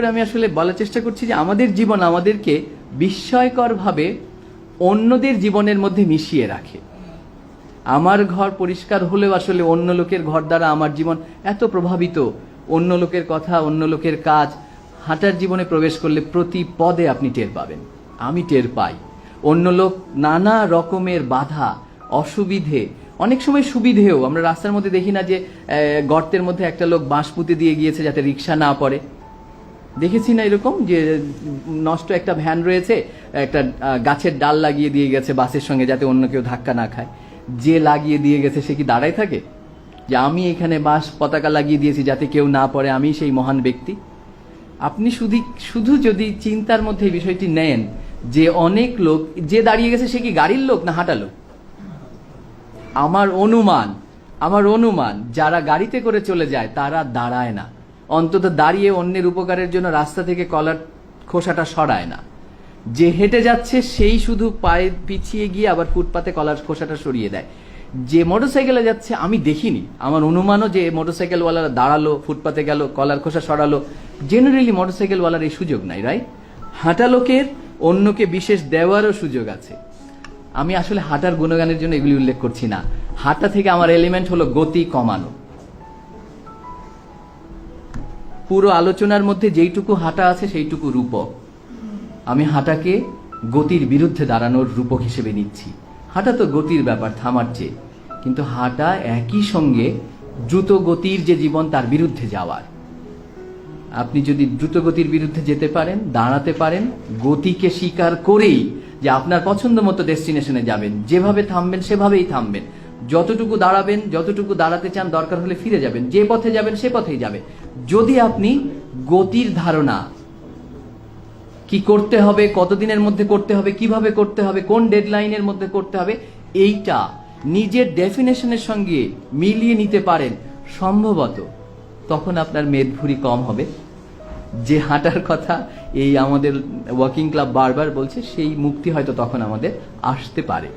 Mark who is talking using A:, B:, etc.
A: আমি আসলে বলার চেষ্টা করছি যে আমাদের জীবন আমাদেরকে বিস্ময়করভাবে অন্যদের জীবনের মধ্যে মিশিয়ে রাখে। আমার ঘর পরিষ্কার হলেও আসলে অন্য লোকের ঘর দ্বারা আমার জীবন এত প্রভাবিত। অন্য লোকের কথা, অন্য লোকের কাজ, হাঁটার জীবনে প্রবেশ করলে প্রতি পদে আপনি টের পাবেন। আমি টের পাই। অন্য লোক নানা রকমের বাধা, অসুবিধে, অনেক সময় সুবিধেও, আমরা রাস্তার মধ্যে দেখি না যে গর্তের মধ্যে একটা লোক বাঁশ পুঁতে দিয়ে গিয়েছে যাতে রিক্সা না পড়ে। দেখেছি না এরকম যে নষ্ট একটা ভ্যান রয়েছে, একটা গাছের ডাল লাগিয়ে দিয়ে গেছে বাসের সঙ্গে যাতে অন্য কেউ ধাক্কা না খায়। যে লাগিয়ে দিয়ে গেছে সে কি দাঁড়ায় থাকে? যে আমি এখানে বাস পতাকা লাগিয়ে দিয়েছি যাতে কেউ না পড়ে, আমি সেই মহান ব্যক্তি। আপনি শুধু শুধু যদি চিন্তার মধ্যে এই বিষয়টি নেন, যে অনেক লোক, যে দাঁড়িয়ে গেছে সে কি গাড়ির লোক না হাঁটা লোক? আমার অনুমান আমার অনুমান, যারা গাড়িতে করে চলে যায়, তারা দাঁড়ায় না। অন্তত দাঁড়িয়ে অন্যের উপকারের জন্য রাস্তা থেকে কলার খোসাটা সরায় না। যে হেঁটে যাচ্ছে, সেই শুধু পায়ে পিছিয়ে গিয়ে আবার ফুটপাতে কলার খোসাটা সরিয়ে দেয়। যে মোটরসাইকেলে যাচ্ছে, আমি দেখিনি। আমার অনুমানও যে মোটরসাইকেলওয়ালারা দাঁড়াল, ফুটপাতে গেল, কলার খোসা সরালো জেনারেলি মোটরসাইকেলওয়ালার এই সুযোগ নাই রাইট হাঁটা লোকের অন্যকে বিশেষ দেওয়ারও সুযোগ আছে। আমি আসলে হাঁটার গুণগানের জন্য এগুলি উল্লেখ করছি না। হাঁটা থেকে আমার এলিমেন্ট হলো গতি কমানো। পুরো আলোচনার মধ্যে যেইটুকু হাঁটা আছে সেইটুকু রূপক। আমি হাঁটাকে গতির বিরুদ্ধে দাঁড়ানোর রূপক হিসেবে নিচ্ছি। হাঁটা তো গতির ব্যাপার, থামার চেয়ে। কিন্তু হাঁটা একই সঙ্গে দ্রুত গতির যে জীবন, তার বিরুদ্ধে যাওয়ার। আপনি যদি দ্রুত গতির বিরুদ্ধে যেতে পারেন, দাঁড়াতে পারেন, গতিকে স্বীকার করেই যে আপনার পছন্দ মতো ডেস্টিনেশনে যাবেন। যেভাবে থামবেন, সেভাবেই থামবেন। যতটুকু দাঁড়াবেন, যতটুকু দাঁড়াতে চান, দরকার হলে ফিরে যাবেন। যে পথে যাবেন, সে পথেই যাবে। যদি আপনি গতির ধারণা, কি করতে হবে, কতদিনের মধ্যে করতে হবে, কীভাবে করতে হবে, কোন ডেডলাইনের মধ্যে করতে হবে, এইটা নিজের ডেফিনেশনের সঙ্গে মিলিয়ে নিতে পারেন। সম্ভবত তখন আপনার মেদভুরি কম হবে। যে হাঁটার কথা এই আমাদের ওয়াকিং ক্লাব বারবার বলছে, সেই মুক্তি হয়তো তখন আমাদের আসতে পারে।